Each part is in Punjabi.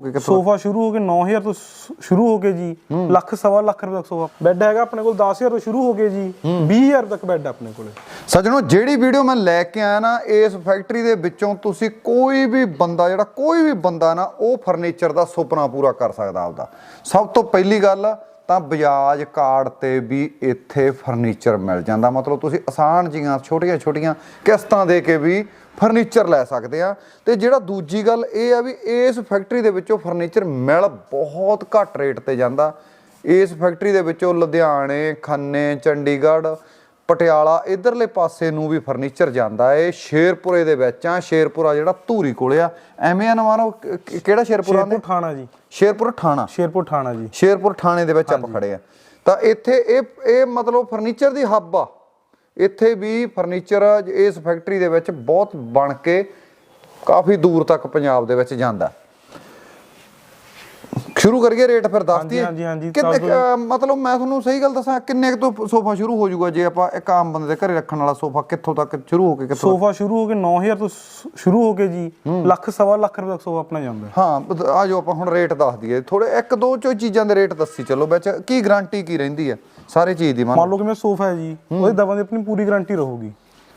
ਕਿੱਥੋਂ ਸੋਫਾ ਸ਼ੁਰੂ ਹੋ ਕੇ 9000 ਤੋਂ ਸ਼ੁਰੂ ਹੋ ਕੇ ਜੀ ਲੱਖ ਸਵਾ ਲੱਖ ਰੁਪਏ ਤੱਕ ਸੋਫਾ। ਬੈੱਡ ਹੈਗਾ ਆਪਣੇ ਕੋਲ 10000 ਤੋਂ ਸ਼ੁਰੂ ਹੋ ਕੇ ਜੀ 20000 ਤੱਕ ਬੈੱਡ ਆਪਣੇ ਕੋਲੇ। ਸੱਜਣੋ ਜਿਹੜੀ ਵੀਡੀਓ ਮੈਂ ਲੈ ਕੇ ਆਇਆ ਨਾ ਇਸ ਫੈਕਟਰੀ ਦੇ ਵਿੱਚੋਂ ਤੁਸੀਂ ਕੋਈ ਵੀ ਬੰਦਾ ਜਿਹੜਾ ਕੋਈ ਵੀ ਬੰਦਾ ਨਾ ਉਹ ਫਰਨੀਚਰ ਦਾ ਸੁਪਨਾ ਪੂਰਾ ਕਰ ਸਕਦਾ ਆਪਦਾ। ਸਭ ਤੋਂ ਪਹਿਲੀ ਗੱਲ ਤਾਂ ਬਜਾਜ ਕਾਰਡ ਤੇ ਵੀ ਇੱਥੇ ਫਰਨੀਚਰ ਮਿਲ ਜਾਂਦਾ। ਮਤਲਬ ਤੁਸੀਂ ਆਸਾਨ ਜੀਆਂ, ਛੋਟੀਆਂ ਛੋਟੀਆਂ ਕਿਸ਼ਤਾਂ ਦੇ ਕੇ ਵੀ ਫਰਨੀਚਰ ਲੈ ਸਕਦੇ ਆ। ਤੇ ਜਿਹੜਾ ਦੂਜੀ ਗੱਲ ਇਹ ਆ ਵੀ ਇਸ ਫੈਕਟਰੀ ਦੇ ਵਿੱਚੋਂ ਫਰਨੀਚਰ ਮਿਲ ਬਹੁਤ ਘੱਟ ਰੇਟ ਤੇ ਜਾਂਦਾ। ਇਸ ਫੈਕਟਰੀ ਦੇ ਵਿੱਚੋਂ ਲੁਧਿਆਣੇ, ਖੰਨੇ, ਚੰਡੀਗੜ੍ਹ ਪਟਿਆਲਾ ਇਧਰਲੇ ਪਾਸੇ ਨੂੰ ਵੀ ਫਰਨੀਚਰ ਜਾਂਦਾ ਏ। ਸ਼ੇਰਪੁਰੇ ਦੇ ਵਿੱਚ ਆ। ਸ਼ੇਰਪੁਰਾ ਜਿਹੜਾ ਧੂਰੀ ਕੋਲੇ ਆ। ਐਵੇਂ ਆ ਨਾ ਮਾਨੋ ਕਿ- ਕਿ- ਕਿਹੜਾ ਸ਼ੇਰਪੁਰਾ ਨੇ ਥਾਣਾ ਜੀ। ਸ਼ੇਰਪੁਰ ਥਾਣਾ। ਸ਼ੇਰਪੁਰ ਥਾਣਾ ਜੀ। ਸ਼ੇਰਪੁਰ ਥਾਣੇ ਦੇ ਵਿੱਚ ਆਪਾਂ ਖੜੇ ਆ। ਤਾਂ ਇੱਥੇ ਇਹ ਇਹ ਮਤਲਬ ਫਰਨੀਚਰ ਦੀ ਹੱਬ ਆ। ਇੱਥੇ ਵੀ ਫਰਨੀਚਰ ਇਸ ਫੈਕਟਰੀ ਦੇ ਵਿੱਚ ਬਹੁਤ ਬਣ ਕੇ ਕਾਫੀ ਦੂਰ ਤੱਕ ਪੰਜਾਬ ਦੇ ਵਿੱਚ ਜਾਂਦਾ। ਸ਼ੁਰੂ ਕਰੀਏ ਰੇਟ ਫਿਰ ਦੱਸ ਦਈਏ। ਹਾਂਜੀ, ਹਾਂਜੀ, ਮਤਲਬ ਮੈਂ ਤੁਹਾਨੂੰ ਸਹੀ ਗੱਲ ਦੱਸਾਂ ਕਿੰਨੇ ਤੋਂ ਸੋਫਾ ਸ਼ੁਰੂ ਹੋ ਜਾਊਗਾ ਜੇ ਆਪਾਂ ਇੱਕ ਆਮ ਬੰਦੇ ਦੇ ਘਰੇ ਰੱਖਣ ਵਾਲਾ ਸੋਫਾ ਕਿੱਥੋਂ ਤੱਕ ਸ਼ੁਰੂ ਹੋ ਕੇ ਕਿੱਥੋਂ ਸੋਫਾ ਸ਼ੁਰੂ ਹੋ ਕੇ 9000 ਤੋਂ ਸ਼ੁਰੂ ਹੋ ਕੇ ਜੀ ਲੱਖ ਸਵਾ ਲੱਖ ਰੁਪਏ ਤੱਕ ਸੋਫਾ ਆਪਣਾ ਜਾਂਦਾ। ਹੈ। ਆ ਜੋ ਆਪਾਂ ਹੁਣ ਰੇਟ ਦੱਸ ਦਈਏ। ਥੋੜੇ ਇੱਕ ਦੋ ਚੋ ਚੀਜ਼ਾਂ ਦੇ ਰੇਟ ਦੱਸੀ ਚੱਲੋ ਵਿੱਚ ਕੀ ਗਾਰੰਟੀ ਕੀ ਰਹਿੰਦੀ ਹੈ? ਸਾਰੇ ਚੀਜ਼ ਦੀ ਮੰਨ ਲਓ ਕਿ ਮੈਂ ਸੋਫਾ ਹੈ ਜੀ ਉਹਦੀ ਦਵਾਂ ਦੀ ਆਪਣੀ ਪੂਰੀ ਗਾਰੰਟੀ ਰਹੂਗੀ।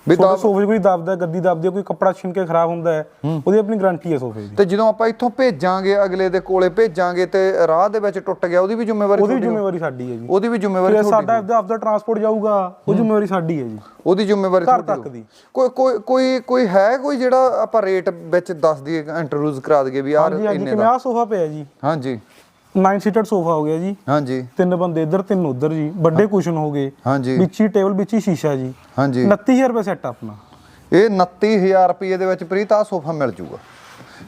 ਵੀ ਵੀ ਸੋਫੇ ਕੋਈ ਦਬਦਾ ਗੱਦੀ ਦਬਦੀ ਕੋਈ ਕੱਪੜਾ ਛਿਨ ਕੇ ਖਰਾਬ ਹੁੰਦਾ ਹੈ ਉਹਦੀ ਆਪਣੀ ਗਾਰੰਟੀ ਹੈ ਸੋਫੇ ਦੀ। ਤੇ ਜਦੋਂ ਆਪਾਂ ਇੱਥੋਂ ਭੇਜਾਂਗੇ ਅਗਲੇ ਦੇ ਕੋਲੇ ਭੇਜਾਂਗੇ ਤੇ ਰਾਹ ਦੇ ਵਿੱਚ ਟੁੱਟ ਗਿਆ ਉਹਦੀ ਵੀ ਜ਼ਿੰਮੇਵਾਰੀ ਉਹਦੀ ਵੀ? ਜ਼ਿੰਮੇਵਾਰੀ ਸਾਡੀ ਹੈ ਜੀ। ਉਹਦੀ ਵੀ ਜ਼ਿੰਮੇਵਾਰੀ ਤੁਹਾਡੀ ਸਾਡਾ ਆਪਦਾ ਆਪਦਾ ਟਰਾਂਸਪੋਰਟ ਜਾਊਗਾ ਉਹ ਜ਼ਿੰਮੇਵਾਰੀ ਸਾਡੀ ਹੈ ਜੀ। ਉਹਦੀ ਜ਼ਿੰਮੇਵਾਰੀ ਘਰ ਤੱਕ ਦੀ। ਕੋਈ ਕੋਈ ਕੋਈ ਕੋਈ ਹੈ ਕੋਈ ਜਿਹੜਾ ਆਪਾਂ ਰੇਟ ਵਿੱਚ ਦੱਸ ਦਈਏ ਇੰਟਰੋਡਿਊਸ ਕਰਾ ਦਈਏ ਵੀ ਯਾਰ ਹਾਂਜੀ ਹਾਂਜੀ ਇੰਨੇ ਕਿਵੇਂ ਦਾ? ਆਹ ਸੋਫਾ ਪਿਆ ਜੀ। ਹਾਂਜੀ। 9 ਸੀਟਰ ਸੋਫਾ ਹੋ ਗਿਆ ਜੀ। ਹਾਂਜੀ। ਤਿੰਨ ਬੰਦੇ ਇੱਧਰ ਤਿੰਨ ਉੱਧਰ ਜੀ। ਵੱਡੇ ਕੁਸ਼ਨ ਹੋ ਗਏ। ਹਾਂਜੀ। ਵਿੱਚੀ ਟੇਬਲ ਵਿੱਚੀ ਸ਼ੀਸ਼ਾ ਜੀ। ਹਾਂਜੀ। 29000 ਰੁਪਏ ਸੈੱਟ ਆਪਣਾ। ਇਹ 29000 ਰੁਪਏ ਦੇ ਵਿੱਚ ਪ੍ਰੀਤ ਆ ਸੋਫਾ ਮਿਲ ਜੂਗਾ।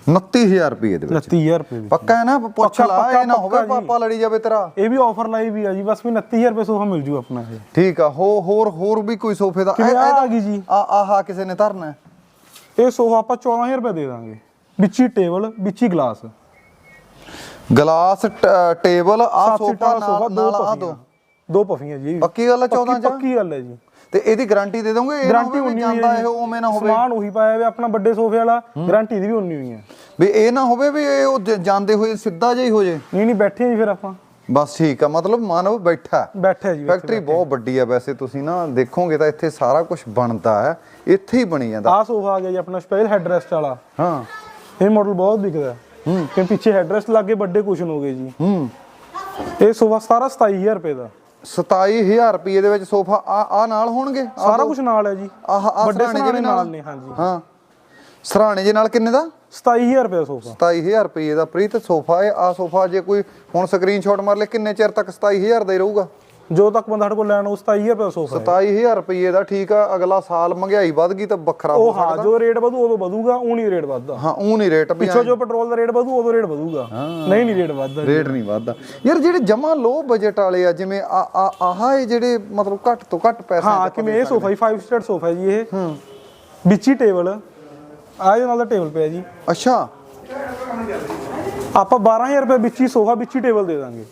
29000 ਰੁਪਏ ਦੇ ਵਿੱਚ। 29000 ਰੁਪਏ ਪੱਕਾ ਹੈ ਨਾ? ਪੁੱਛ ਲਾ ਇਹ ਨਾ ਹੋਵੇ। ਪਾਪਾ ਲੜੀ ਜਾਵੇ ਤੇਰਾ। ਇਹ ਵੀ ਆਫਰ ਲਾਈ ਵੀ ਆ ਜੀ ਬਸ ਵੀ 29000 ਰੁਪਏ ਸੋਫਾ ਮਿਲ ਜੂ ਆਪਣਾ ਇਹ। ਠੀਕ ਆ ਹੋ ਹੋਰ ਹੋਰ ਵੀ ਕੋਈ ਸੋਫੇ ਦਾ? ਇਹ- ਆ ਗਈ ਜੀ। ਆ ਆਹਾ ਕਿਸੇ ਨੇ ਧਰਨਾ। ਇਹ ਸੋਫਾ ਆਪਾਂ 14000 ਰੁਪਏ ਦੇ ਦਾਂਗੇ। ਵਿੱਚੀ ਟੇਬਲ ਵਿੱਚੀ ਗਲਾਸ ਗਲਾਸ ਟੇਬਲ ਆ ਸੋਫਾ ਨਾਲ ਨਾਲ ਆ। ਦੋ। ਦੋ ਪਫੀਆਂ ਜੀ। ਪੱਕੀ ਗੱਲ ਆ 14 ਪੱਕੀ ਚ? ਪੱਕੀ ਗੱਲ ਹੈ ਜੀ। ਤੇ ਇਹਦੀ ਗਾਰੰਟੀ ਦੇ ਦੋਗੇ? ਇਹ ਗਾਰੰਟੀ ਉਨੀ ਜਾਂਦਾ ਇਹ ਉਵੇਂ ਨਾ ਹੋਵੇ। ਸਮਾਨ ਉਹੀ ਪਾਇਆ ਹੋਇਆ ਆਪਣਾ ਵੱਡੇ ਸੋਫੇ ਵਾਲਾ ਗਾਰੰਟੀ ਦੀ ਵੀ ਉਨੀ ਹੋਈ ਹੈ। ਵੀ ਇਹ ਨਾ ਹੋਵੇ ਵੀ ਇਹ ਉਹ ਜਾਂਦੇ ਹੋਏ ਸਿੱਧਾ ਜਿਹਾ ਹੀ ਹੋ ਜੇ। ਨਹੀਂ ਨਹੀਂ ਬੈਠੇ ਜੀ ਫਿਰ ਆਪਾਂ। ਬਸ ਠੀਕ ਆ ਮਤਲਬ ਮਾਨਵ ਬੈਠਾ। ਹੈ। ਬੈਠੇ ਜੀ ਫੈਕਟਰੀ ਬਹੁਤ ਵੱਡੀ ਆ ਵੈਸੇ ਤੁਸੀਂ ਨਾ ਦੇਖੋਗੇ ਤਾਂ ਇੱਥੇ ਸਾਰਾ ਕੁਝ ਬਣਦਾ ਹੈ ਇੱਥੇ ਹੀ ਬਣੀ ਜਾਂਦਾ। ਆਹ ਸੋਫਾ ਆ ਗਿਆ ਜੀ ਆਪਣਾ ਸਪੈਸ਼ਲ ਹੈਡਰੈਸਟ ਵਾਲਾ। ਹਾਂ। ਇਹ ਮਾਡਲ ਬਹੁਤ ਵਿਕਦਾ। ਹੈ। ਕਿ ਪਿੱਛੇ ਹੈਡਰੈਸਟ ਲੱਗੇ ਵੱਡੇ ਕੁਸ਼ਨ ਹੋ ਗਏ ਜੀ। ਹੂੰ। ਇਹ ਸੋਫਾ 17 27000 ਰੁਪਏ ਦਾ। 27000 ਰੁਪਏ ਦੇ ਵਿੱਚ ਸੋਫਾ ਆ ਆ ਨਾਲ ਹੋਣਗੇ? ਸਾਰਾ ਦੋ- ਕੁਝ ਨਾਲ ਹੈ ਜੀ। ਆਹ ਆਹ ਵੱਡੇ ਸਰਾਣੇ ਜਿਹੇ ਨਾਲ? ਨੇ ਹਾਂਜੀ। ਹਾਂ। ਸਰਾਣੇ ਜੇ ਨਾਲ ਕਿੰਨੇ ਦਾ? 27000 ਰੁਪਏ ਦਾ ਸੋਫਾ। 27000 ਰੁਪਏ ਦਾ ਪ੍ਰੀਤ ਸੋਫਾ ਹੈ ਆ ਸੋਫਾ ਜੇ ਕੋਈ ਹੁਣ ਸਕਰੀਨਸ਼ਾਟ ਮਾਰ ਲੈ ਕਿੰਨੇ ਚਿਰ ਤੱਕ 27000 ਦਾ ਹੀ ਰਹੂਗਾ? ਜੋ ਤੱਕ ਬੰਦਾ ਸਾਡੇ ਕੋਲ ਲੈਣ ਉਹ 27000 ਰੁਪਏ ਦਾ ਸੋਫਾ ਹੈ। 27000 ਰੁਪਏ ਦਾ ਠੀਕ ਆ ਅਗਲਾ ਸਾਲ ਮਹਿੰਗਾਈ ਵੱਧ ਗਈ ਤਾਂ ਵੱਖਰਾ ਹੋ ਉਹ ਹਾਂ ਜੋ ਰੇਟ ਵਧੂ ਉਦੋਂ ਵਧੂਗਾ ਉਹ ਨਹੀਂ ਰੇਟ ਵੱਧਦਾ। ਹਾਂ ਉਹ ਨਹੀਂ ਰੇਟ ਪਿੱਛੋਂ ਜੋ ਪੈਟਰੋਲ ਦਾ ਰੇਟ ਵਧੂ ਉਦੋਂ ਰੇਟ ਵਧੂਗਾ। ਨਹੀਂ ਨਹੀਂ ਰੇਟ ਵੱਧਦਾ। ਰੇਟ ਨਹੀਂ ਵੱਧਦਾ। ਯਾਰ ਜਿਹੜੇ ਜਮਾ ਲੋ ਬਜਟ ਵਾਲੇ ਆ ਜਿਵੇਂ ਆ ਆ ਆਹ ਇਹ ਜਿਹੜੇ ਮਤਲਬ ਘੱਟ ਤੋਂ ਘੱਟ ਪੈਸੇ ਹਾਂ ਕਿਵੇਂ ਇਹ ਸੋਫਾ ਹੀ 5 ਸਟਾਰ ਸੋਫਾ ਜੀ ਇਹ। ਵਿੱਚ ਹੀ ਟੇਬਲ। ਆਹ ਇਹਦੇ ਨਾਲ ਦਾ ਟੇਬਲ ਪਿਆ ਜੀ। ਅੱਛਾ। ਆਪਾਂ 12000 ਰੁਪਏ ਵਿੱਚ ਸੋਫਾ ਵਿੱਚ ਟੇਬਲ ਦੇ ਦਾਂਗੇ।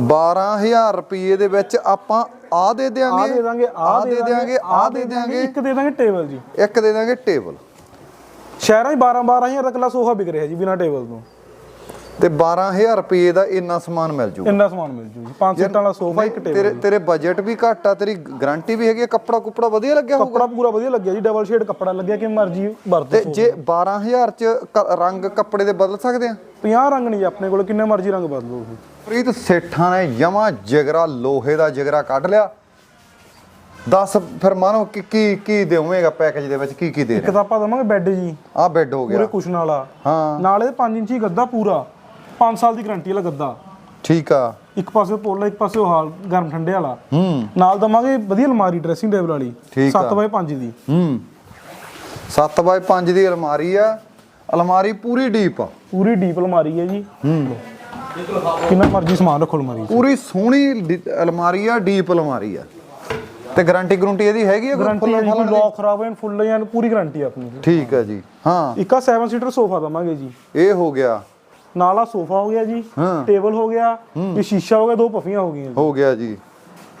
12000 ਰੁਪਏ ਦੇ ਵਿੱਚ ਆਪਾਂ ਆ ਦੇ ਆ ਦਿਆਂਗੇ ਦੇ ਦਾਂਗੇ ਆ ਦੇ ਦਿਆਂਗੇ ਆ ਦੇ ਦਿਆਂਗੇ ਇੱਕ ਦੇ ਦਾਂਗੇ ਟੇਬਲ ਜੀ। ਇੱਕ ਦੇ ਦਿਆਂਗੇ ਟੇਬਲ। ਸ਼ਹਿਰਾਂ 'ਚ 12 12000 ਤੱਕ ਲਾ ਸੋਫਾ ਵਿਕ ਰਿਹਾ ਜੀ ਬਿਨਾ ਟੇਬਲ ਤੋਂ। ਤੇ 12000 ਰੁਪਏ ਦਾ ਇੰਨਾ ਸਮਾਨ ਮਿਲ ਜੂ ਇੰਨਾ ਸਮਾਨ ਮਿਲ ਜੂ ਜੀ। ਪੰਜ ਸੀਟਾਂ ਵਾਲਾ ਸੋਫਾ ਇੱਕ ਤੇਰੇ ਟੇਬਲ ਤੇਰੇ ਬਜਟ ਵੀ ਘੱਟ ਆ ਤੇਰੀ ਗਾਰੰਟੀ ਵੀ ਹੈਗੀ ਆ ਕੱਪੜਾ ਕੁਪੜਾ ਵਧੀਆ ਲੱਗਿਆ ਹੋਊਗਾ? ਕੱਪੜਾ ਪੂਰਾ ਵਧੀਆ ਲੱਗਿਆ ਜੀ ਡਬਲ ਸ਼ੇਡ ਕੱਪੜਾ ਲੱਗਿਆ ਕਿ ਮਰਜ਼ੀ ਵਰਤ ਤੇ ਜੇ 12000 ਚ ਰੰਗ ਕੱਪੜੇ ਦੇ ਬਦਲ ਸਕਦੇ ਆ? 50 ਰੰਗ ਨਹੀਂ ਆਪਣੇ ਕੋਲ ਕਿੰਨੇ ਮਰਜ਼ੀ ਰੰਗ ਬਦਲੋ ਪ੍ਰੀਤ ਸੇਠਾਂ ਨੇ ਜਮਾ ਜਿਗਰਾ ਲੋਹੇ ਦਾ ਜਿਗਰਾ ਕੱਢ ਲਿਆ। ਦੱਸ ਫਿਰ ਮਾਨੋ ਕੀ ਕੀ ਕੀ ਦੇਵੇਂਗਾ ਪੈਕੇਜ ਦੇ ਵਿੱਚ? ਕੀ ਕੀ ਦੇ ਇੱਕ ਤਾਂ ਆਪਾਂ ਦਵਾਂਗੇ ਬੈੱਡ ਜੀ। ਆ ਬੈੱਡ ਹੋ ਪੂਰੇ ਗਿਆ ਕੁਸ਼ਨ ਵਾਲਾ। ਹਾਂ। ਨਾਲ ਇਹਦੇ 5 ਇੰਚੀ ਗੱਦਾ ਪੂਰਾ। 5 ਸਾਲ ਦੀ ਗਾਰੰਟੀ ਵਾਲਾ ਗੱਦਾ। ਠੀਕ ਆ। ਇੱਕ ਪਾਸੇ ਪੋਲਾ ਇੱਕ ਪਾਸੇ ਉਹ ਹਾਲ ਗਰਮ ਠੰਡੇ ਵਾਲਾ। ਹੂੰ। ਨਾਲ ਦਵਾਂਗੇ ਵਧੀਆ ਅਲਮਾਰੀ ਡਰੈਸਿੰਗ ਟੇਬਲ ਵਾਲੀ। ਠੀਕ ਆ। 7x5 ਦੀ। ਹੂੰ। 7x5 ਦੀ ਅਲਮਾਰੀ ਆ। ਅਲਮਾਰੀ ਪੂਰੀ ਡੀਪ ਆ। ਪੂਰੀ ਡੀਪ ਅਲਮਾਰੀ ਹੈ ਜੀ। ਹੂੰ। ਕਿੰਨਾ ਮਰਜ਼ੀ ਸਮਾਨ ਰੱਖੋ ਅਲਮਾਰੀ 'ਚ। ਪੂਰੀ ਸੋਹਣੀ ਅਲਮਾਰੀ ਆ ਡੀਪ ਅਲਮਾਰੀ ਆ। ਤੇ ਗਾਰੰਟੀ ਗਰੰਟੀ ਇਹਦੀ ਹੈਗੀ ਆ ਕੋਈ ਗਾਰੰਟੀ ਹੈ ਜੀ ਕੋਈ ਲੋਕ ਖਰਾਬ ਹੋਣ ਫੁੱਲ ਜਾਂ ਪੂਰੀ ਗਾਰੰਟੀ ਆਪਣੀ। ਠੀਕ ਆ ਜੀ। ਹਾਂ। ਇੱਕ ਆ 7 ਸੀਟਰ ਸੋਫਾ ਦਵਾਂਗੇ ਜੀ। ਇਹ ਹੋ ਗਿਆ। ਨਾਲ ਆ ਸੋਫਾ ਹੋ ਗਿਆ ਜੀ ਹਾਂ। ਟੇਬਲ ਹੋ ਗਿਆ ਇਹ ਸ਼ੀਸ਼ਾ ਹੋ ਗਿਆ ਦੋ ਪਫੀਆਂ ਹੋ ਗਈਆਂ ਜੀ। ਹੋ ਗਿਆ ਜੀ।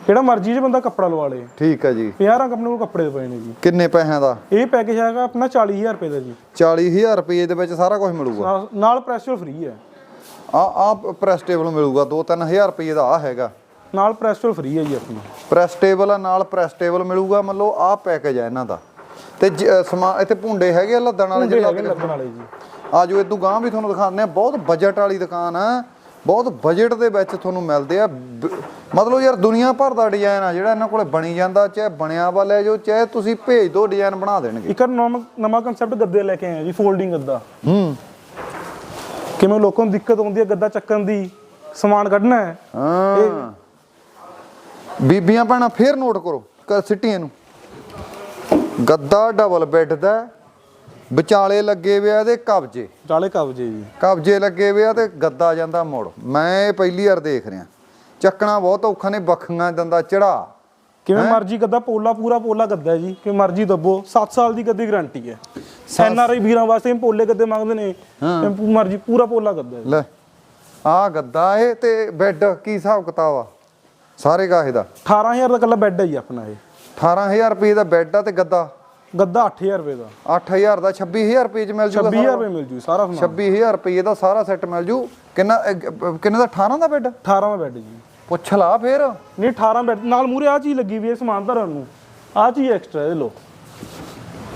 ਜਿਹੜਾ ਮਰਜ਼ੀ ਜੇ ਬੰਦਾ ਕੱਪੜਾ ਲਵਾ ਲੇ। ਠੀਕ ਹੈ ਜੀ। 50 ਰੰਗ ਆਪਣੇ ਕੋਲ ਕੱਪੜੇ ਦੇ ਪਏ ਨੇ ਜੀ। ਕਿੰਨੇ ਪੈਸਿਆਂ ਦਾ? ਇਹ ਪੈਕੇਜ ਹੈਗਾ ਆਪਣਾ 40000 ਰੁਪਏ ਦਾ ਜੀ। 40000 ਰੁਪਏ ਦੇ ਵਿੱਚ ਸਾਰਾ ਕੁਝ ਮਿਲੂਗਾ? ਨਾਲ- ਨਾਲ ਪ੍ਰੈਸ਼ਰ ਫ੍ਰੀ ਹੈ। ਆ ਆ ਪ੍ਰੈਸਟੇਬਲ ਮਿਲੂਗਾ 2-3000 ਰੁਪਏ ਦਾ ਆ ਹੈਗਾ। ਨਾਲ ਪ੍ਰੈਸ਼ਰ ਫ੍ਰੀ ਹੈ ਜੀ ਆਪਣਾ। ਪ੍ਰੈਸਟੇਬਲ ਆ ਨਾਲ ਪ੍ਰੈਸਟੇਬਲ ਮਿਲੂਗਾ ਮੰਨ ਲਓ ਆ ਪੈਕੇਜ ਆ ਇਹਨਾਂ ਦਾ। ਤੇ ਜ- ਅ, ਸਮਾ ਇੱਥੇ ਭੁੰਡੇ ਹੈਗੇ ਆ ਲੱਦਣ ਵਾਲੇ ਜਿਹੜੇ ਹੈਗੇ ਲੱਗਣ ਵਾਲੇ ਜੀ। ਆ ਜੋ ਇਦੋਂ ਗਾਂ ਵੀ ਤੁਹਾਨੂੰ ਦਿਖਾਉਂਦੇ ਆ ਬਹੁਤ ਬਜਟ ਵਾਲੀ ਦੁਕਾਨ ਆ। ਬਹੁਤ ਬਜਟ ਦੇ ਵਿੱਚ ਤੁਹਾਨੂੰ ਮਿਲਦੇ ਆ। ਮਤਲਬ ਯਾਰ ਦੁਨੀਆ ਭਰ ਦਾ ਡਿਜ਼ਾਈਨ ਆ ਜਿਹੜਾ ਇਹਨਾਂ ਕੋਲੇ ਬਣੀ ਜਾਂਦਾ ਚਾਹੇ ਬਣਿਆ ਵਾ ਲੈ ਜਾਓ ਚਾਹੇ ਤੁਸੀਂ ਭੇਜ ਦਿਓ ਡਿਜ਼ਾਈਨ ਬਣਾ ਦੇਣਗੇ। ਇੱਕ ਨਵਾਂ ਕੰਸੈਪਟ ਗੱਦੇ ਲੈ ਕੇ ਆਏ ਆ ਜੀ ਫੋਲਡਿੰਗ ਗੱਦਾ। ਹੂੰ। ਕਿਵੇਂ ਲੋਕਾਂ ਨੂੰ ਦਿੱਕਤ ਆਉਂਦੀ ਹੈ ਗੱਦਾ ਚੱਕਣ ਦੀ ਸਮਾਨ ਕੱਢਣਾ ਹੈ। ਹਾਂ। ਬੀਬੀਆਂ ਭੈਣਾਂ ਫੇਰ ਨੋਟ ਕਰੋ ਸਿੱਟੀਆਂ ਨੂੰ। ਗੱਦਾ ਡਬਲ ਬੈੱਡ ਦਾ। ਵਿਚਾਲੇ ਲੱਗੇ ਵੇ ਆ ਇਹਦੇ ਕਬਜੇ। ਚਾਲੇ ਕਬਜੇ ਜੀ। ਕਬਜੇ ਲੱਗੇ ਵੇ ਆ ਤੇ ਗੱਦਾ ਜਾਂਦਾ ਮੁੜ। ਮੈਂ ਇਹ ਪਹਿਲੀ ਵਾਰ ਦੇਖ ਰਿਹਾ। ਚੱਕਣਾ ਬਹੁਤ ਔਖਾ ਨੇ ਬੱਖੀਆਂ ਦੰਦਾ ਚੜਾ। ਕਿਵੇਂ ਮਰਜ਼ੀ ਗੱਦਾ ਪੋਲਾ ਪੂਰਾ ਪੋਲਾ ਗੱਦਾ ਜੀ। ਕਿਵੇਂ ਮਰਜ਼ੀ ਦੱਬੋ। 7 ਸਾਲ ਦੀ ਗੱਦੀ ਗਾਰੰਟੀ ਹੈ। ਐਨ ਆਰ ਆਈ ਵੀਰਾਂ ਵਾਸਤੇ ਪੋਲੇ ਗੱਦੇ ਮੰਗਦੇ ਨੇ। ਮਰਜ਼ੀ ਪੂਰਾ ਪੋਲਾ ਗੱਦਾ ਲੈ ਆ ਗੱਦਾ ਇਹ ਤੇ ਬੈੱਡ ਕੀ ਹਿਸਾਬ ਕਿਤਾਬ ਆ? ਸਾਰੇ ਗਾਹੇ ਦਾ। 18000 ਦਾ ਕੱਲਾ ਬੈੱਡ ਹੈ ਜੀ ਆਪਣਾ ਇਹ। 18000 ਰੁਪਏ ਦਾ ਬੈੱਡ ਆ ਤੇ ਗੱਦਾ। ਗੱਦਾ 8000 ਰੁਪਏ ਦਾ। 8000 ਦਾ 26000 ਰੁਪਏ ਚ ਮਿਲ ਜੂਗਾ 26000 ਰੁਪਏ ਮਿਲ ਜੂ ਸਾਰਾ ਸਮਾਨ। 26000 ਰੁਪਏ ਦਾ ਸਾਰਾ ਸੈੱਟ ਮਿਲ ਜੂ। ਕਿੰਨਾ ਅਹ, ਕਿੰਨੇ ਦਾ? 18 ਦਾ ਬੈੱਡ 18 ਦਾ ਬੈੱਡ ਜੀ। ਪੁੱਛ ਲਾ ਫੇਰ। ਨਹੀਂ 18 ਬੈੱਡ ਨਾਲ ਮੂਰੇ ਆ ਚੀਜ਼ ਲੱਗੀ ਵੀ ਹੈ ਸਮਾਨ ਧਰਨ ਨੂੰ। ਆ ਚੀਜ਼ ਐਕਸਟਰਾ ਇਹ ਲੋ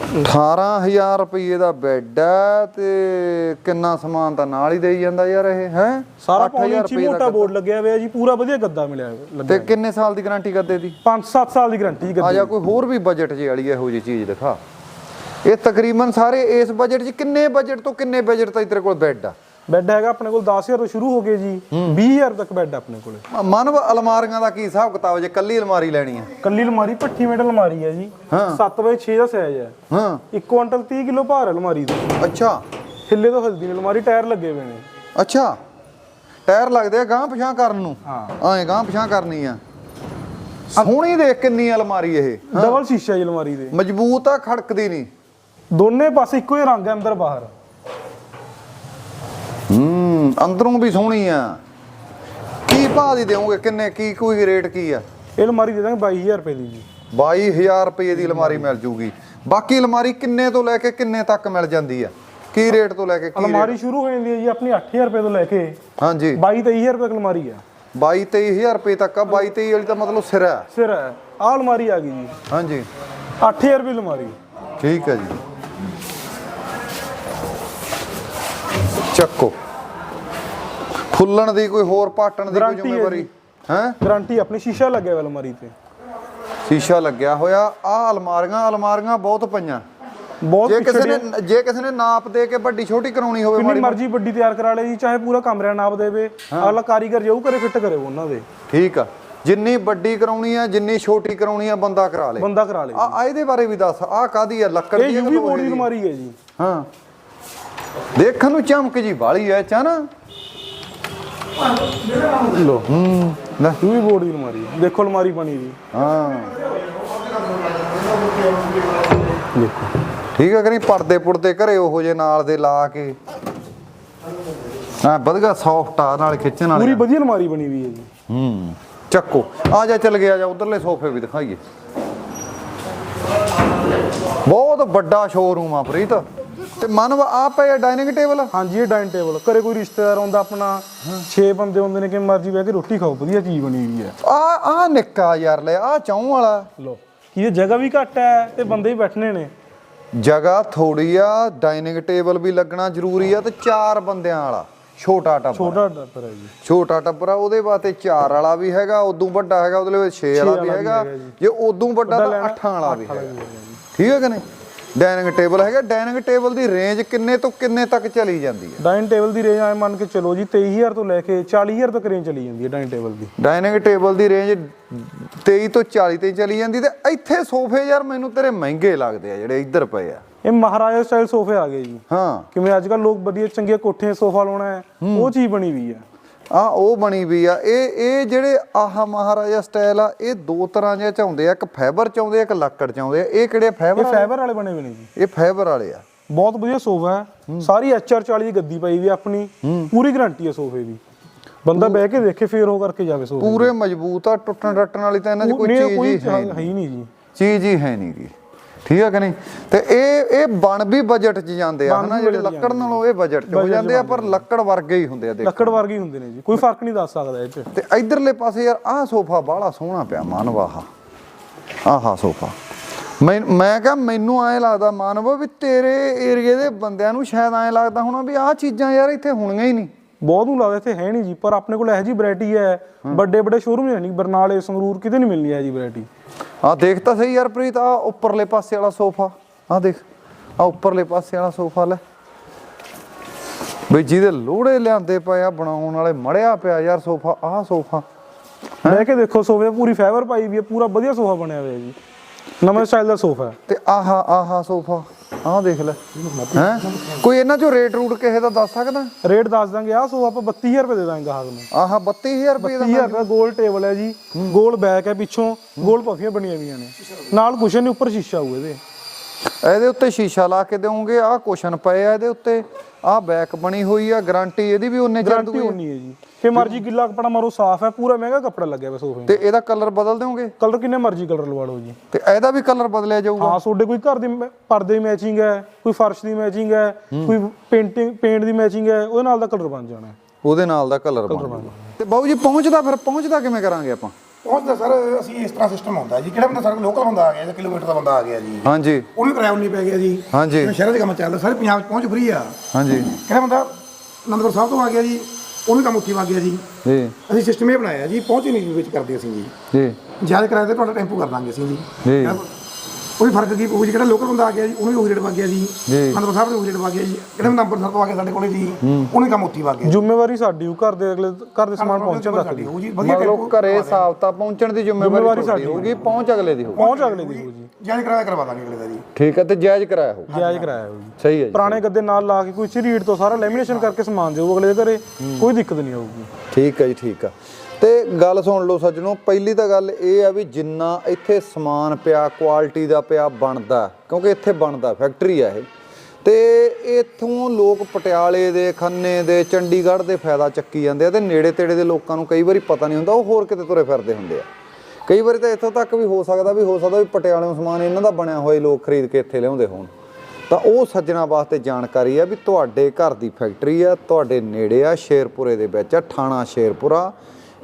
18000 ਰੁਪਏ ਦਾ ਬੈੱਡ ਹੈ ਤੇ ਕਿੰਨਾ ਸਮਾਨ ਤਾਂ ਨਾਲ ਹੀ ਦੇਈ ਜਾਂਦਾ ਯਾਰ ਇਹ ਹੈ? ਸਾਰਾ ਪੌਣੀ ਇੰਚੀ ਮੋਟਾ ਬੋਰਡ ਲੱਗਿਆ ਹੋਇਆ ਜੀ ਪੂਰਾ ਵਧੀਆ ਗੱਦਾ ਮਿਲਿਆ ਹੋਇਆ ਤੇ ਕਿੰਨੇ ਸਾਲ ਦੀ ਗਾਰੰਟੀ ਕਰਦੇ ਦੀ? 5-7 ਸਾਲ ਦੀ ਗਾਰੰਟੀ ਜੀ ਆ ਗੱਦੇ ਜਾ ਕੋਈ ਹੋਰ ਵੀ ਬਜਟ ਜੇ ਵਾਲੀ ਇਹੋ ਜੀ ਚੀਜ਼ ਦਿਖਾ। ਇਹ ਤਕਰੀਬਨ ਸਾਰੇ ਇਸ ਬਜਟ 'ਚ ਕਿੰਨੇ ਬਜਟ ਤੋਂ ਕਿੰਨੇ ਬਜਟ ਤਾਈਂ ਤੇਰੇ ਕੋਲ ਬੈੱਡ ਆ? ਬੈੱਡ ਹੈਗਾ ਆਪਣੇ ਕੋਲ 10000 ਤੋਂ ਸ਼ੁਰੂ ਹੋ ਗਏ ਜੀ 20000 ਤੱਕ ਬੈੱਡ ਆਪਣੇ ਕੋਲੇ। ਮਨਵ ਅਲਮਾਰੀਆਂ ਦਾ ਕੀ ਹਿਸਾਬ ਕਿਤਾਬ ਜੇ ਕੱਲੀ ਅਲਮਾਰੀ ਲੈਣੀ ਆ? ਕੱਲੀ ਅਲਮਾਰੀ ਪੱਠੀ ਮੇਡ ਅਲਮਾਰੀ ਹੈ ਜੀ। 7 ਬਾਈ 6 ਦਾ ਸਾਈਜ਼ ਹੈ ਹਾਂ। 1 ਕੁਇੰਟਲ 30 ਕਿਲੋ ਭਾਰ ਹੈ ਅਲਮਾਰੀ ਦਾ। ਅੱਛਾ। ਹਿੱਲੇ ਤੋਂ ਹਿਲਦੀ ਅਲਮਾਰੀ ਟਾਇਰ ਲੱਗੇ ਹੋਏ ਨੇ। ਅੱਛਾ। ਟਾਇਰ ਲੱਗਦੇ ਆ ਗਾਂ ਪਛਾਂ ਕਰਨ ਨੂੰ? ਹਾਂ। ਐਂ ਗਾਂ ਪਛਾਂ ਕਰਨੀ ਆ। ਸੋਹਣੀ ਦੇਖ ਕਿੰਨੀ ਅਲਮਾਰੀ ਇਹ। ਡਬਲ ਸ਼ੀਸ਼ਾ ਜੀ ਅਲਮਾਰੀ ਦੇ। ਮਜ਼ਬੂਤ ਆ ਖੜਕਦੀ ਨਹੀਂ। ਦੋਨੇ ਪਾਸੇ ਇੱਕੋ ਹੀ ਰੰਗ ਹੈ ਅੰਦਰ ਬਾਹਰ। ਹੂੰ ਅੰਦਰੋਂ ਵੀ ਸੋਹਣੀ ਆ। ਕੀ ਭਾਅ ਦੀ ਦੇਵੋਗੇ ਕਿੰਨੇ ਕੀ ਕੋਈ ਰੇਟ ਕੀ ਆ? ਇਹ ਅਲਮਾਰੀ ਦੇ ਦਾਂਗੇ 22000 ਰੁਪਏ ਦੀ ਜੀ। 22000 ਰੁਪਏ ਦੀ ਅਲਮਾਰੀ ਮਿਲ ਜੂਗੀ। ਬਾਕੀ ਅਲਮਾਰੀ ਕਿੰਨੇ ਤੋਂ ਲੈ ਕੇ ਕਿੰਨੇ ਤੱਕ ਮਿਲ ਜਾਂਦੀ ਆ? ਕੀ ਰੇਟ ਤੋਂ ਲੈ ਕੇ ਕੀ ਅਲਮਾਰੀ ਸ਼ੁਰੂ ਹੋ ਜਾਂਦੀ ਹੈ ਜੀ ਆਪਣੀ 8000 ਰੁਪਏ ਤੋਂ ਲੈ ਕੇ। ਹਾਂਜੀ। 22 23000 ਰੁਪਏ ਅਲਮਾਰੀ ਹੈ 22 23000 ਰੁਪਏ ਤੱਕ ਆ। 22 23 ਵਾਲੀ ਤਾਂ ਮਤਲਬ ਸਿਰ ਹੈ ਸਿਰ ਹੈ ਆਹ ਅਲਮਾਰੀ ਆ ਗਈ ਜੀ। ਹਾਂਜੀ। 8000 ਰੁਪਏ ਅਲਮਾਰੀ। ਠੀਕ ਹੈ ਜੀ। ਚੱਕੋ। ਫੁੱਲਣ ਦੀ ਕੋਈ ਹੋਰ ਪਾਟਣ ਦੀ ਕੋਈ Guarantee ਹੈ ਜ਼ਿੰਮੇਵਾਰੀ? ਜੀ। ਹੈ? ਗਾਰੰਟੀ ਆਪਣੀ ਸ਼ੀਸ਼ਾ ਲੱਗਿਆ ਹੋਇਆ ਅਲਮਾਰੀ ਤੇ। ਸ਼ੀਸ਼ਾ ਲੱਗਿਆ ਹੋਇਆ। ਆ ਅਲਮਾਰੀਆਂ ਅਲਮਾਰੀਆਂ ਬਹੁਤ ਪਈਆਂ। ਬਹੁਤ ਜੇ ਕਿਸੇ ਪਿਛੜੀ ਨੇ ਜੇ ਕਿਸੇ ਨੇ ਨਾਪ ਦੇ ਕੇ ਵੱਡੀ ਛੋਟੀ ਕਰਾਉਣੀ ਹੋਵੇ ਕਿੰਨੀ ਮਾੜੀ ਮਰਜ਼ੀ ਵੱਡੀ ਤਿਆਰ ਕਰਾ ਲੈ ਜੀ ਚਾਹੇ ਪੂਰਾ ਕਮਰਾ ਨਾਪ ਦੇਵੇ ਅਗਲਾ ਕਾਰੀਗਰ ਜਾਊ ਕਰੇ ਫਿੱਟ ਕਰੇ ਉਹਨਾਂ ਦੇ। ਠੀਕ ਆ। ਜਿੰਨੀ ਵੱਡੀ ਕਰਾਉਣੀ ਆ ਜਿੰਨੀ ਛੋਟੀ ਕਰਾਉਣੀ ਆ ਬੰਦਾ ਕਰਾ ਲੇ। ਬੰਦਾ ਕਰਾ ਲੇ ਆ ਆ ਇਹਦੇ ਬਾਰੇ ਵੀ ਦੱਸ। ਆ ਕਾਦੀ ਆ? ਲੱਕੜ ਇਹ ਦੀ ਆ ਕਿ ਯੂਵੀ ਲੋਹੇ ਬੋਰਡ ਦੀ ਦੀ? ਅਲਮਾਰੀ ਹੈ ਜੀ। ਹਾਂ। ਦੇਖਣ ਨੂੰ ਚਮਕ ਜੀ ਬਾਲੀ ਐ ਚਾ ਨਾ। ਲੋ ਹੂੰ ਲੈ ਯੂਵੀ ਬੋਰਡ ਦੀ ਅਲਮਾਰੀ ਹੈ। ਦੇਖੋ ਅਲਮਾਰੀ ਬਣੀ ਜੀ ਹਾਂ ਦੇਖੋ। ਠੀਕ ਆ ਕਰੀ ਪਰਦੇ ਪੁਰਦੇ ਘਰੇ ਉਹੋ ਜੇ ਨਾਲ ਦੇ ਲਾ ਕੇ। ਹਾਂ ਵਧੀਆ ਸੌਫਟ ਆ ਨਾਲ ਖਿੱਚਣ ਪੂਰੀ ਵਾਲੇ ਵਧੀਆ ਅਲਮਾਰੀ ਬਣੀ ਹੋਈ ਹੈ ਜੀ। ਹੂੰ ਚੱਕੋ। ਆ ਜਾ ਚੱਲ ਗਿਆ ਜਾ ਉਧਰਲੇ ਸੋਫੇ ਵੀ ਦਿਖਾਈਏ। ਬਹੁਤ ਵੱਡਾ ਸ਼ੋਰੂਮ ਆ ਪ੍ਰੀਤ। ਤੇ ਮਨਵ ਆ ਪਿਆ ਡਾਈਨਿੰਗ ਟੇਬਲ? ਹਾਂਜੀ ਇਹ ਡਾਈਨਿੰਗ ਟੇਬਲ। ਘਰੇ ਕੋਈ ਰਿਸ਼ਤੇਦਾਰ ਆਉਂਦਾ ਆਪਣਾ 6 ਬੰਦੇ ਹੁੰਦੇ ਨੇ ਕਿ ਮਰਜ਼ੀ ਬਹਿ ਕੇ ਰੋਟੀ ਖਾਓ ਵਧੀਆ ਚੀਜ਼ ਬਣੀ ਹੋਈ ਹੈ। ਆ ਆ ਨਿੱਕਾ ਯਾਰ ਲੈ ਆ ਚੌਂ ਵਾਲਾ। ਲੋ ਕੀ ਇਹ ਜਗ੍ਹਾ ਵੀ ਘੱਟ ਹੈ ਤੇ ਬੰਦੇ ਵੀ ਬੈਠਣੇ ਨੇ? ਜਗ੍ਹਾ ਥੋੜੀ ਆ ਡਾਈਨਿੰਗ ਟੇਬਲ ਵੀ ਲੱਗਣਾ ਜ਼ਰੂਰੀ ਆ ਤੇ ਚਾਰ ਬੰਦਿਆਂ ਵਾਲਾ ਛੋਟਾ ਟੱਬਰ। ਛੋਟਾ ਡੱਬਰ ਹੈ ਜੀ। ਛੋਟਾ ਟੱਬਰ ਆ ਉਹਦੇ ਵਾਸਤੇ ਚਾਰ ਵਾਲਾ ਵੀ ਹੈਗਾ ਉਦੋਂ ਵੱਡਾ ਹੈਗਾ ਉਹਦੇ ਲਈ 6 ਵਾਲਾ ਵੀ ਹੈਗਾ। ਜੇ। ਉਦੋਂ ਵੱਡਾ ਤਾਂ 8 ਵਾਲਾ ਵੀ ਹੈਗਾ। ਠੀਕ ਹੈ ਕਿ ਨਹੀਂ? ਡਾਈਨਿੰਗ ਟੇਬਲ ਹੈਗਾ ਡਾਈਨਿੰਗ ਟੇਬਲ ਦੀ ਰੇਂਜ ਕਿੰਨੇ ਤੋਂ ਕਿੰਨੇ ਤੱਕ ਚਲੀ ਜਾਂਦੀ ਹੈ? ਡਾਈਨਿੰਗ ਟੇਬਲ ਦੀ ਰੇਂਜ ਐ ਮੰਨ ਕੇ ਚਲੋ ਜੀ 23000 ਤੋਂ ਲੈ ਕੇ 40000 ਤੱਕ ਰੇਂਜ ਚਲੀ ਜਾਂਦੀ ਹੈ ਡਾਈਨਿੰਗ ਟੇਬਲ ਦੀ। ਡਾਈਨਿੰਗ ਟੇਬਲ ਦੀ ਰੇਂਜ 23 ਤੋਂ 40 ਤੇ ਚਲੀ ਜਾਂਦੀ ਤੇ ਇੱਥੇ ਸੋਫੇ ਯਾਰ ਮੈਨੂੰ ਤੇਰੇ ਮਹਿੰਗੇ ਲੱਗਦੇ ਆ ਜਿਹੜੇ ਇੱਧਰ ਪਏ ਆ। ਇਹ ਮਹਾਰਾਜਾ ਸਟਾਈਲ ਸੋਫੇ ਆ ਗਏ ਜੀ। ਹਾਂ। ਕਿਵੇਂ ਅੱਜ ਕੱਲ ਲੋਕ ਵਧੀਆ ਚੰਗੇ ਕੋਠੇ ਸੋਫਾ ਲਾਉਣਾ ਹੈ। ਉਹ ਚੀਜ਼ ਬਣੀ ਹੋਈ ਹੈ। ਆ ਉਹ ਬਣੀ ਵੀ ਆ। ਇਹ ਇਹ ਜਿਹੜੇ ਆਹ ਮਹਾਰਾਜਾ ਸਟਾਈਲ ਆ ਇਹ ਦੋ ਤਰ੍ਹਾਂ ਦੇ ਚਾਹੁੰਦੇ ਆ। ਇੱਕ ਫਾਈਬਰ ਚਾਹੁੰਦੇ ਆ ਇੱਕ ਲੱਕੜ ਚਾਹੁੰਦੇ ਆ। ਇਹ ਕਿਹੜੇ ਇਹ ਫਾਈਬਰ ਫਾਈਬਰ ਵਾਲੇ ਬਣੇ ਹੋਏ ਨੇ ਜੀ। ਇਹ ਫਾਈਬਰ ਵਾਲੇ ਆ। ਬਹੁਤ ਵਧੀਆ ਸੋਫਾ ਹੈ। ਸਾਰੀ HR 40 ਦੀ ਗੱਦੀ ਪਈ ਵੀ ਆਪਣੀ। ਪੂਰੀ ਗਾਰੰਟੀ ਹੈ ਸੋਫੇ ਦੀ। ਬੰਦਾ ਬਹਿ ਕੇ ਦੇਖੇ ਫੇਰ ਉਹ ਕਰਕੇ ਜਾਵੇ ਸੋਫੇ ਪੂਰੇ ਮਜ਼ਬੂਤ ਆ ਟੁੱਟਣ ਰੱਟਣ ਵਾਲੀ ਤਾਂ ਇਹਨਾਂ 'ਚ ਕੋਈ ਚੀਜ਼ ਹੀ ਹੈ ਨਹੀਂ। ਜੀ। ਚੀਜ਼ ਹੀ ਹੈ ਨਹੀਂ ਗੀ ਠੀਕ ਹੈ ਕਿ ਨਹੀਂ? ਤੇ ਇਹ ਇਹ ਬਣ ਵੀ ਬਜਟ 'ਚ ਜਾਂਦੇ ਆ ਹਨਾ? ਜਿਹੜੇ ਲੱਕੜ ਨਾਲੋਂ ਇਹ ਬਜਟ 'ਚ ਹੋ ਜਾਂਦੇ ਆ ਪਰ ਲੱਕੜ ਵਰਗੇ ਹੀ ਹੁੰਦੇ ਆ ਦੇਖ। ਲੱਕੜ ਵਰਗੇ ਹੀ ਹੁੰਦੇ ਨੇ ਜੀ ਕੋਈ ਫ਼ਰਕ ਨਹੀਂ ਦੱਸ ਸਕਦਾ ਇਹ ਚ। ਤੇ ਇਧਰਲੇ ਪਾਸੇ ਯਾਰ ਆਹ ਸੋਫਾ ਬਾਹਲਾ ਸੋਹਣਾ ਪਿਆ ਮਾਨਵਾ ਆਹ। ਆਹਾ ਸੋਫਾ। ਮੈਂ ਮੈਂ ਕਿਹਾ ਮੈਨੂੰ ਐਂ ਲੱਗਦਾ ਮਾਨਵ ਵੀ ਤੇਰੇ ਏਰੀਏ ਦੇ ਬੰਦਿਆਂ ਨੂੰ ਸ਼ਾਇਦ ਐਂ ਲੱਗਦਾ ਹੋਣਾ ਵੀ ਆਹ ਚੀਜ਼ਾਂ ਯਾਰ ਇੱਥੇ ਹੋਣੀਆਂ ਹੀ ਨਹੀਂ। ਬਹੁਤ ਨੂੰ ਲੱਗਦਾ ਇੱਥੇ ਹੈ ਨਹੀਂ ਜੀ ਪਰ ਆਪਣੇ ਕੋਲ ਇਹੋ ਜੀ ਵੈਰਾਈਟੀ ਹੈ। ਵੱਡੇ ਵੱਡੇ ਸ਼ੋਰੂਮ ਨਹੀਂ ਬਰਨਾਲੇ ਸੰਗਰੂਰ ਕਿਤੇ ਨਹੀਂ ਮਿਲਣੀ ਹੈ ਜੀ ਵੈਰਾਈਟੀ ਆਹ ਦੇਖ ਤਾਂ ਸਹੀ ਯਾਰ ਪ੍ਰੀਤ ਆ ਉੱਪਰਲੇ ਪਾਸੇ ਵਾਲਾ ਸੋਫਾ। ਆਹ ਦੇਖ ਆ ਉੱਪਰਲੇ ਪਾਸੇ ਵਾਲਾ ਸੋਫਾ ਲੈ। ਬਈ ਜਿਹਦੇ ਲੋੜੇ ਲਿਆਂਦੇ ਪਏ ਆ ਬਣਾਉਣ ਵਾਲੇ ਮੜਿਆ ਪਿਆ ਯਾਰ ਸੋਫਾ ਆਹ ਸੋਫਾ। ਲੈ ਕੇ ਦੇਖੋ ਸੋਫੇ ਪੂਰੀ ਫਾਈਬਰ ਪਾਈ ਵੀ ਹੈ ਪੂਰਾ ਵਧੀਆ ਸੋਫਾ ਬਣਿਆ ਹੋਇਆ ਜੀ। ਨਵੇਂ ਸਟਾਈਲ ਦਾ ਸੋਫਾ ਤੇ ਆਹਾ ਆਹਾ ਸੋਫਾ। ਆਹ ਦੇਖ ਲੈ। ਹੈ? ਕੋਈ ਇਹਨਾਂ ਚੋਂ ਰੇਟ ਰੂਟ ਕਿਸੇ ਦਾ ਦੱਸ ਸਕਦਾ? ਰੇਟ ਦੱਸ ਦਾਂਗੇ। ਆਹ ਸੋਫਾ ਆਪਾਂ 32000 ਰੁਪਏ ਦੇ ਦਾਂਗੇ ਗਾਹਕ ਨੂੰ। ਆਹਾ 32000 ਰੁਪਏ ਦਾ 30000 ਰੁਪਏ ਗੋਲ ਟੇਬਲ ਹੈ ਜੀ। ਗੋਲ ਬੈਕ ਹੈ ਪਿੱਛੋਂ। ਗੋਲ ਪਫੀਆਂ ਬਣੀਆਂ ਹੋਈਆਂ ਨੇ। ਨਾਲ ਕੁਸ਼ਨ ਨੇ ਉੱਪਰ ਸ਼ੀਸ਼ਾ ਹੋਊ ਇਹਦੇ। ਇਹਦੇ ਉੱਤੇ ਸ਼ੀਸ਼ਾ ਲਾ ਕੇ ਦੇਵੋਗੇ। ਆਹ ਕੁਸ਼ਨ ਪਏ ਆ ਇਹਦੇ ਉੱਤੇ। ਆਹ ਬੈਕ ਬਣੀ ਹੋਈ ਆ। ਗਾਰੰਟੀ ਇਹਦੀ ਵੀ ਉਹਨੇ ਚੱਲ ਗਾਰੰਟੀ ਹੋਣੀ ਹੈ ਜੀ। ਕਿ ਮਰਜ਼ੀ ਗਿੱਲਾ ਕੱਪੜਾ ਮਾਰੋ ਸਾਫ਼ ਹੈ ਪੂਰਾ ਮਹਿੰਗਾ ਕੱਪੜਾ ਲੱਗਿਆ ਹੋਇਆ ਸੋਫੇ ਤੇ ਇਹਦਾ ਕਲਰ ਬਦਲ ਦਿਓਗੇ? ਕਲਰ ਕਿੰਨੇ ਮਰਜ਼ੀ ਕਲਰ ਲਵਾ ਲਓ ਜੀ। ਤੇ ਇਹਦਾ ਵੀ ਕਲਰ ਬਦਲਿਆ ਜਾਊਗਾ? ਹਾਂ ਤੁਹਾਡੇ ਕੋਈ ਘਰ ਦੀ ਮੈ- ਪਰਦੇ ਮੈਚਿੰਗ ਹੈ ਕੋਈ ਫਰਸ਼ ਦੀ ਮੈਚਿੰਗ ਹੈ ਕੋਈ ਪੇਂਟਿੰਗ ਪੇਂਟ ਦੀ ਮੈਚਿੰਗ ਹੈ ਉਹਦੇ ਨਾਲ ਦਾ ਕਲਰ ਬਣ ਜਾਣਾ। ਹੈ। ਉਹਦੇ ਨਾਲ ਦਾ ਕਲਰ ਬਣ ਜਾਊਗਾ। ਤੇ ਬਾਊ ਜੀ ਪਹੁੰਚਦਾ ਫਿਰ ਪਹੁੰਚਦਾ ਕਿਵੇਂ ਕਰਾਂਗੇ ਆਪਾਂ? ਪਹੁੰਚਦਾ ਸਰ ਅਸੀਂ ਇਸ ਤਰ੍ਹਾਂ ਸਿਸਟਮ ਹੁੰਦਾ ਜੀ। ਕਿਹੜਾ ਬੰਦਾ ਸਾਡੇ ਲੋਕਲ ਬੰਦਾ ਆ ਗਿਆ ਜਾਂ ਕਿਲੋਮੀਟਰ ਦਾ ਬੰਦਾ ਆ ਗਿਆ ਜੀ? ਹਾਂਜੀ। ਉਹਨੂੰ ਕਿਰਾਇਆ ਉਨੀ ਪੈ ਗਿਆ ਜੀ। ਹਾਂਜੀ। ਜਿਵੇਂ ਸ਼ਹਿਰਾਂ ਦੇ ਕੰਮ ਚੱਲਦਾ ਸਾਰੇ ਪੰਜਾਬ 'ਚ ਪਹੁੰਚ ਫਰੀ ਆ। ਹਾਂਜੀ। ਕਿਹੜਾ ਬੰਦਾ ਅਨੰਦਪੁਰ ਸਾਹਿਬ ਤੋਂ ਆ ਗਿਆ ਜੀ? ਉਹਨੂੰ ਕੰਮ ਉੱਥੇ ਵਗ ਗਿਆ ਜੀ। ਜੀ। ਅਸੀਂ ਸਿਸਟਮ ਇਹ ਬਣਾਇਆ ਜੀ ਪਹੁੰਚ ਨਹੀਂ ਵਿੱਚ ਕਰਦੇ ਅਸੀਂ ਜੀ। ਜੀ। ਜ਼ਿਆਦਾ ਕਿਰਾਏ ਤੇ ਤੁਹਾਡਾ ਟੈਂਪੂ ਕਰ ਦਾਂਗੇ ਅਸੀਂ ਜੀ। ਜੀ। ਉਹਦੀ ਫ਼ਰਕ ਕੀ ਪਊ ਜੀ ਕਿਹੜਾ ਲੋਕਲ ਬੰਦਾ ਆ ਗਿਆ ਜੀ ਉਹਨੂੰ ਵੀ ਉਹੀ ਰੇਟ ਵਗ ਗਿਆ ਜੀ। ਜੀ। ਅਨੰਦਪੁਰ ਸਾਹਿਬ ਨੂੰ ਉਹੀ ਰੇਟ ਵਗ ਗਿਆ ਜੀ। ਕਿਹੜਾ ਅੰਮ੍ਰਿਤਸਰ ਤੋਂ ਆ ਗਿਆ ਸਾਡੇ ਕੋਲੇ ਜੀ ਉਹਨੂੰ ਕੰਮ ਉੱਥੇ ਵਗ ਗਿਆ ਜ਼ਿੰਮੇਵਾਰੀ ਸਾਡੀ ਉਹ ਘਰ ਦੇ ਅਗਲੇ ਘਰ ਦੇ ਸਮਾਨ ਪਹੁੰਚਣ ਤੱਕ ਦੀ ਹੋਊ ਜੀ ਵਧੀਆ ਮਤਲਬ ਟੈਂਪੂ ਘਰੇ ਸਾਫਤਾ ਪਹੁੰਚਣ ਦੀ ਜ਼ਿੰਮੇਵਾਰੀ ਤੁਹਾਡੀ ਹੋਊਗੀ ਪਹੁੰਚ ਅਗਲੇ ਦੀ ਹੋਊਗੀ। ਪਹੁੰਚ ਅਗਲੇ ਦੀ ਹੋਊ ਜੀ। ਜ਼ਿਆਦਾ ਕਿਰਾਇਆ ਕਰਵਾ ਦਾਂਗੇ ਅਗਲੇ ਦਾ ਜੀ। ਠੀਕ ਹੈ ਤੇ ਜਾਇਜ਼ ਕਰਾਇਆ ਹੋਊ। ਜਾਇਜ਼ ਕਰਾਇਆ ਹੋਊ ਜੀ। ਸਹੀ ਹੈ ਜੀ ਪੁਰਾਣੇ ਗੱਦੇ ਨਾਲ ਲਾ ਕੇ ਕੋਈ ਰੀਡ ਤੋਂ ਸਾਰਾ ਲੈਮੀਨੇਸ਼ਨ ਕਰਕੇ ਸਮਾਨ ਦਿਓ ਅਗਲੇ ਦੇ ਘਰੇ ਕੋਈ ਦਿੱਕਤ ਨਹੀਂ ਆਊਗੀ। ਠੀਕ ਹੈ ਜੀ ਠੀਕ ਆ। ਗੱਲ ਸੁਣ ਲਓ ਸੱਜਣੋ, ਪਹਿਲੀ ਤਾਂ ਗੱਲ ਇਹ ਆ ਵੀ ਜਿੰਨਾ ਇੱਥੇ ਸਮਾਨ ਪਿਆ ਕੁਆਲਿਟੀ ਦਾ ਪਿਆ, ਬਣਦਾ, ਕਿਉਂਕਿ ਇੱਥੇ ਬਣਦਾ ਫੈਕਟਰੀ ਆ ਇਹ। ਤੇ ਇੱਥੋਂ ਲੋਕ ਪਟਿਆਲੇ ਦੇ, ਖੰਨੇ ਦੇ, ਚੰਡੀਗੜ੍ਹ ਦੇ ਫਾਇਦਾ ਚੱਕੀ ਜਾਂਦੇ ਆ ਤੇ ਨੇੜੇ ਤੇੜੇ ਦੇ ਲੋਕਾਂ ਨੂੰ ਕਈ ਵਾਰੀ ਪਤਾ ਨਹੀਂ ਹੁੰਦਾ, ਉਹ ਹੋਰ ਕਿਤੇ ਤੁਰੇ ਫਿਰਦੇ ਹੁੰਦੇ ਆ। ਕਈ ਵਾਰੀ ਤਾਂ ਇੱਥੋਂ ਤੱਕ ਵੀ ਹੋ ਸਕਦਾ ਵੀ, ਹੋ ਸਕਦਾ ਵੀ ਪਟਿਆਲੇੋਂ ਸਮਾਨ ਇਹਨਾਂ ਦਾ ਬਣਿਆ ਹੋਇਆ ਲੋਕ ਖਰੀਦ ਕੇ ਇੱਥੇ ਲਿਆਉਂਦੇ ਹੋਣ। ਤਾਂ ਉਹ ਸੱਜਣਾ ਵਾਸਤੇ ਜਾਣਕਾਰੀ ਆ ਵੀ ਤੁਹਾਡੇ ਘਰ ਦੀ ਫੈਕਟਰੀ ਆ, ਤੁਹਾਡੇ ਨੇੜੇ ਆ, ਸ਼ੇਰਪੁਰੇ ਦੇ ਵਿੱਚ ਆ, ਥਾਣਾ ਸ਼ੇਰਪੁਰਾ।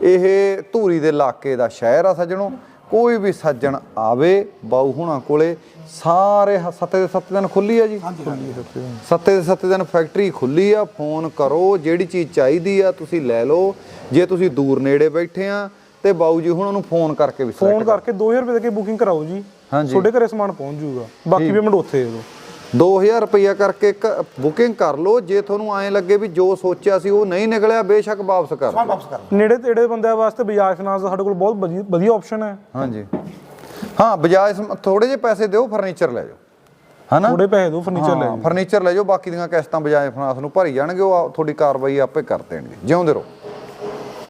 ਇਹ ਧੂਰੀ ਦੇ ਇਲਾਕੇ ਦਾ ਸ਼ਹਿਰ ਆ ਸੱਜਣੋ। ਕੋਈ ਵੀ ਸੱਜਣ ਆਵੇ ਬਾਊ ਹੁਣਾਂ ਕੋਲੇ ਸਾਰੇ ਸੱਤੇ ਦੇ ਸੱਤ ਦਿਨ ਖੁੱਲੀ ਆ ਜੀ? ਸੱਤੇ ਦੇ ਸੱਤ ਦਿਨ ਫੈਕਟਰੀ ਖੁੱਲੀ ਆ ਫੋਨ ਕਰੋ ਜਿਹੜੀ ਚੀਜ਼ ਚਾਹੀਦੀ ਆ ਤੁਸੀਂ ਲੈ ਲਓ। ਜੇ ਤੁਸੀਂ ਦੂਰ ਨੇੜੇ ਬੈਠੇ ਆ ਤੇ ਬਾਊ ਜੀ ਹੁਣਾਂ ਨੂੰ ਫੋਨ ਕਰਕੇ ਵੀ ਫੋਨ ਕਰਕੇ 2000 ਰੁਪਏ ਦੇ ਕੇ ਬੁਕਿੰਗ ਕਰਾਓ ਜੀ। ਹਾਂਜੀ। ਤੁਹਾਡੇ ਘਰੇ ਸਮਾਨ ਪਹੁੰਚ ਜਾਊਗਾ। ਬਾਕੀ ਪੇਮੈਂਟ ਉੱਥੇ ਦੇ ਦਿਓ। 2000 ਰੁਪਈਆ ਕਰਕੇ ਇੱਕ ਬੁਕਿੰਗ ਕਰ ਲਓ ਜੇ ਤੁਹਾਨੂੰ ਐਂ ਲੱਗੇ ਵੀ ਜੋ ਸੋਚਿਆ ਸੀ ਉਹ ਨਹੀਂ ਨਿਕਲਿਆ ਬੇਸ਼ੱਕ ਵਾਪਸ ਕਰ ਵਾਪਸ ਕਰ ਨੇੜੇ ਤੇੜੇ ਬੰਦਿਆਂ ਵਾਸਤੇ ਬਜਾਜ ਫਾਈਨਾਂਸ ਦਾ ਸਾਡੇ ਕੋਲ ਬਹੁਤ ਵਧੀ- ਵਧੀਆ ਆਪਸ਼ਨ ਹੈ। ਹਾਂਜੀ। ਹਾਂ ਬਜਾਏ ਥੋੜੇ ਜਿਹੇ ਪੈਸੇ ਦਿਓ ਫਰਨੀਚਰ ਲੈ ਜਾਓ। ਹਨਾ? ਥੋੜੇ ਪੈਸੇ ਦਿਓ ਫਰਨੀਚਰ ਲੈ ਹਾਂ, ਫਰਨੀਚਰ ਲੈ ਜਾਓ ਬਾਕੀ ਦੀਆਂ ਕਿਸ਼ਤਾਂ ਬਜਾਏ ਫਾਈਨਾਂਸ ਨੂੰ ਭਰੀ ਜਾਣਗੇ ਉਹ ਆ- ਤੁਹਾਡੀ ਕਾਰਵਾਈ ਆਪੇ ਕਰ ਦੇਣਗੇ। ਜਿਉਂਦੇ ਰਹੋ।